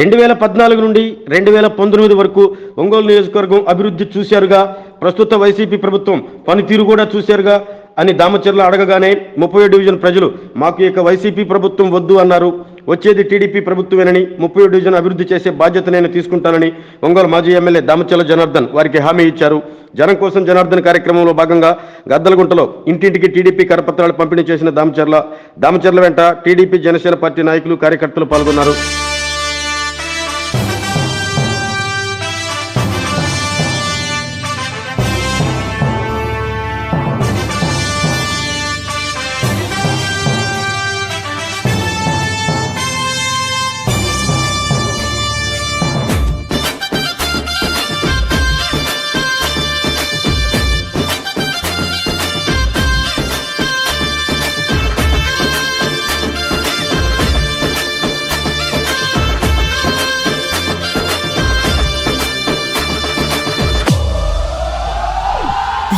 రెండు వేల పద్నాలుగు నుండి రెండు వేల పంతొమ్మిది వరకు ఒంగోలు నియోజకవర్గం అభివృద్ధి చూశారుగా. ప్రస్తుత వైసీపీ ప్రభుత్వం పనితీరు కూడా చూశారుగా అని దామచర్ల అడగగానే ముప్పై డివిజన్ ప్రజలు మాకు ఇక వైసీపీ ప్రభుత్వం వద్దు అన్నారు. వచ్చేది టీడీపీ ప్రభుత్వమేనని ముప్పై డివిజన్ అభివృద్ధి చేసే బాధ్యత నేను తీసుకుంటానని ఒంగోలు మాజీ ఎమ్మెల్యే దామచర్ల జనార్దన్ వారికి హామీ ఇచ్చారు. జనం కోసం జనార్దన్ కార్యక్రమంలో భాగంగా గద్దలగుంటలో ఇంటింటికి టీడీపీ కరపత్రాలు పంపిణీ చేసిన దామచర్ల దామచర్ల వెంట టీడీపీ జనసేన పార్టీ నాయకులు కార్యకర్తలు పాల్గొన్నారు.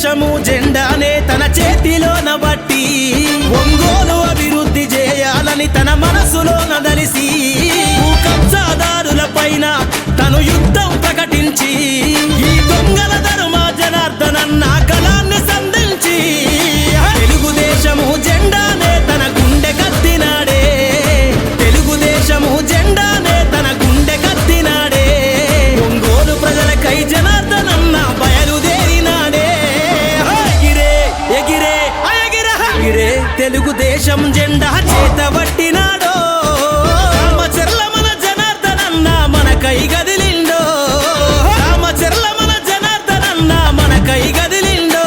దేశము జెండానే తన చేతిలోన బట్టి ఒంగోలు అభివృద్ధి చేయాలని తన మనసులోన దలిసి కబ్జాదారుల పైన తను యుద్ధం ప్రకటించి ఈ జనార్దనన్న మన కై గదిలిండో. రామచర్ల మన జనార్దనన్న మన కై గదిలిండో.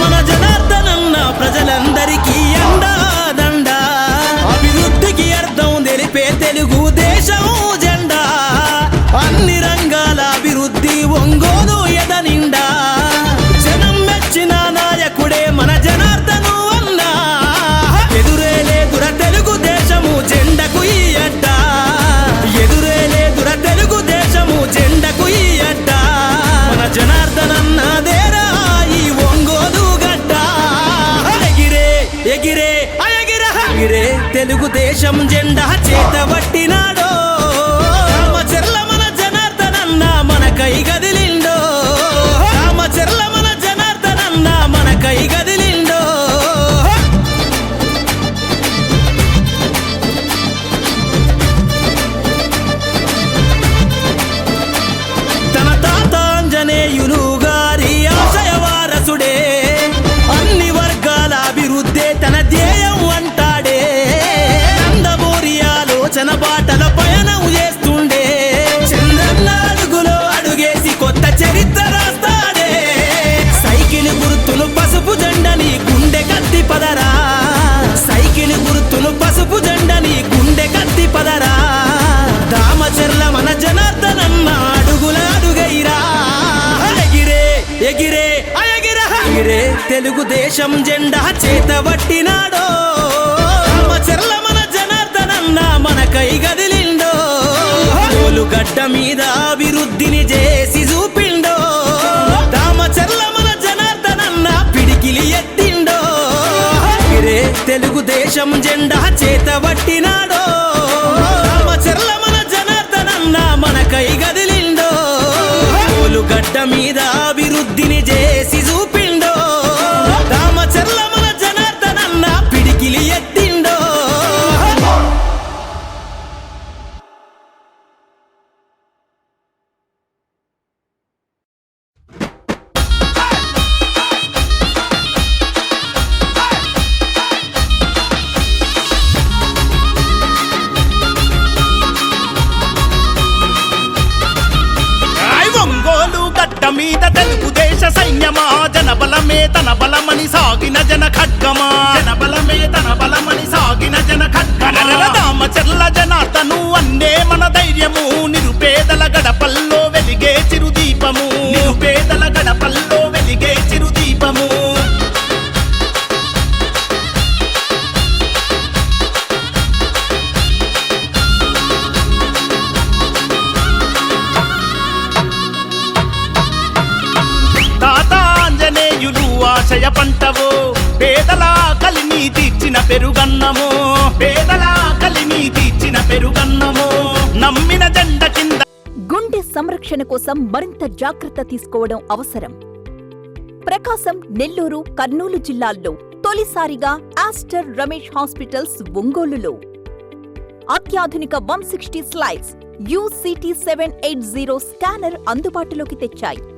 మన జనార్దనన్న ప్రజలందరికీ అండాదండ. అభివృద్ధికి అర్థం తెలిపే తెలుగు దేశం జెండా. అన్ని రంగాల అభివృద్ధి ఒంగోలు ఎదనిండా. పసుపు పసుపు జెండని గుండె కత్తి పదరా. దామచర్ల మన జనార్దనన్న అడుగుల అడుగైరా. ఎగిరే ఎగిరే ఎగిరే తెలుగుదేశం జెండా చేతబట్టినాడో రామచర్ల మన జనార్దనన్న మన కై గదిలిండో. గడ్డ మీద అభివృద్ధిని చేసి చూపి తెలుగుదేశం జెండా చేతబట్టినాడో రామచర్ల మన జనార్దనన్న మన కై గదిలిండో. గడ్డ మీద అభివృద్ధిని బలమే తన బలమని సాగిన జన ఖడ్గమా? జన బలమే తన బలమని సాగిన జన ఖడ్గమా? చెల్ల జనార్దను అన్నే మన ధైర్యము పెరుగన్నము. పేదల కలిని తీర్చిన పెరుగన్నము. నమ్మిన జెండ కింద గుండె సంరక్షణ కోసం మరింత జాగ్రత్త తీసుకోవడం అవసరం. ప్రకాశం నెల్లూరు కర్నూలు జిల్లాల్లో తొలిసారిగా ఆస్టర్ రమేష్ హాస్పిటల్స్ ఒంగోలులో. అత్యాధునిక one sixty slides UCT seven eight zero scanner అందుబాటులోకి తెచ్చాయి.